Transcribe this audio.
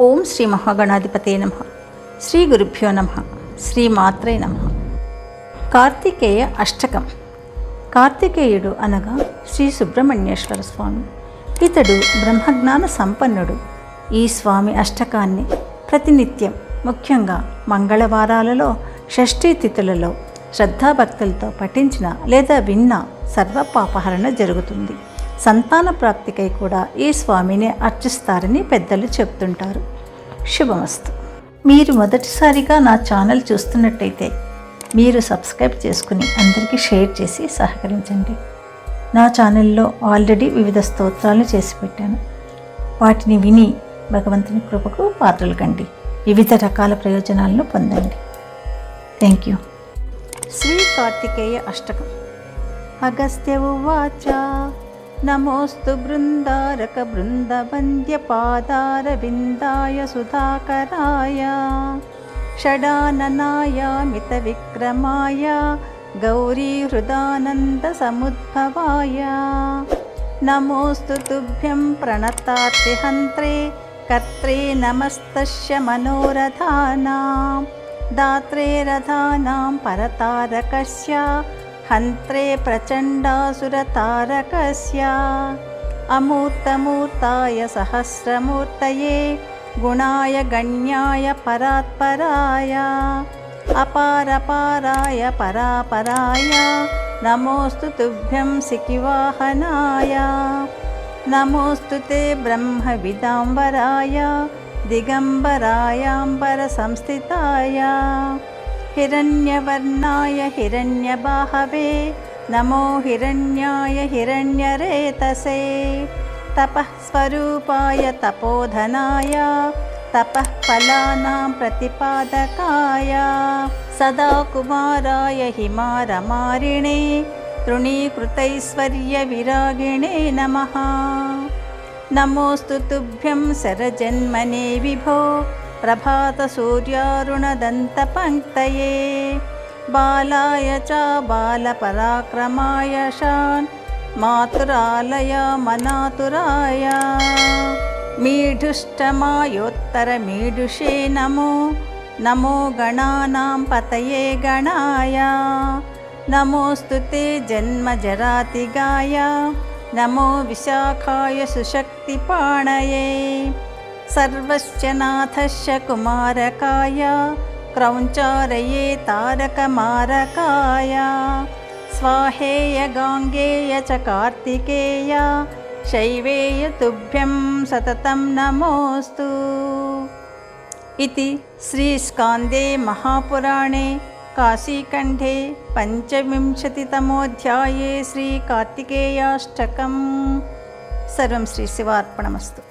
ఓం శ్రీ మహాగణాధిపతే నమ. శ్రీ గురుభ్యో నమ. శ్రీ మాత్రే నమ. కార్తికేయ అష్టకం. కార్తికేయుడు అనగా శ్రీ సుబ్రహ్మణ్యేశ్వర స్వామి. ఇతడు బ్రహ్మజ్ఞాన సంపన్నుడు. ఈ స్వామి అష్టకాన్ని ప్రతినిత్యం ముఖ్యంగా మంగళవారాలలో షష్ఠీ తిథులలో శ్రద్ధాభక్తులతో పఠించిన లేదా విన్న సర్వపాపహరణ జరుగుతుంది. సంతాన ప్రాప్తికై కూడా ఈ స్వామిని అర్చిస్తారని పెద్దలు చెప్తుంటారు. శుభమస్తు. మీరు మొదటిసారిగా నా ఛానల్ చూస్తున్నట్టయితే మీరు సబ్స్క్రైబ్ చేసుకుని అందరికీ షేర్ చేసి సహకరించండి. నా ఛానల్లో ఆల్రెడీ వివిధ స్తోత్రాలు చేసి పెట్టాను. వాటిని విని భగవంతుని కృపకు పాత్రలు కండి. వివిధ రకాల ప్రయోజనాలను పొందండి. Thank you. శ్రీ కార్తికేయ అష్టకం. అగస్త్య ఉవాచ. नमोऽस्तु बृन्दारकबृन्दवन्द्यपादारविन्दाय सुधाकराय षडाननायामितविक्रमाय गौरीहृदानन्दसमुद्भवाय। नमोऽस्तु तुभ्यं प्रणतार्तिहन्त्रे कर्त्रे नमस्तस्य मनोरथानां दात्रे रथानां परतारकस्य हन्त्रे प्रचण्डासुरतारकस्य अमूर्तमूर्ताय सहस्रमूर्तये गुणाय गण्याय परात्पराय अपारपाराय परापराय नमोऽस्तु तुभ्यं सिकिवाहनाय नमोऽस्तु ते ब्रह्मविदाम्बराय दिगम्बरायाम्बरसंस्थिताय हिरण्यवर्णाय हिरण्यबाहवे नमो हिरण्याय हिरण्यरेतसे तपः स्वरूपाय तपोधनाय तपः फलानां प्रतिपादकाय। सदा कुमाराय हिमारमारिणे तृणीकृतैश्वर्यविरागिणे नमः। नमोऽस्तु तुभ्यं शरजन्मने विभो प्रभातसूर्यारुणदन्तपङ्क्तये बालाय च बालपराक्रमाय शान् मातुरालय मनातुराय। मीढुष्टमायोत्तरमीढुषे नमो नमो गणानां पतये गणाय। नमोऽस्तु ते जन्मजरातिगाय। नमो विशाखाय सुशक्तिपाणये सर्वस्य नाथस्य कुमारकाय क्रौञ्चारये तारकमारकाय स्वाहेय गाङ्गेय च कार्तिकेय शैवेय तुभ्यं सततं नमोऽस्तु इति श्रीस्कान्दे महापुराणे काशीखण्डे पञ्चविंशतितमोऽध्याये श्रीकार्तिकेयाष्टकं सर्वं श्रीशिवार्पणमस्तु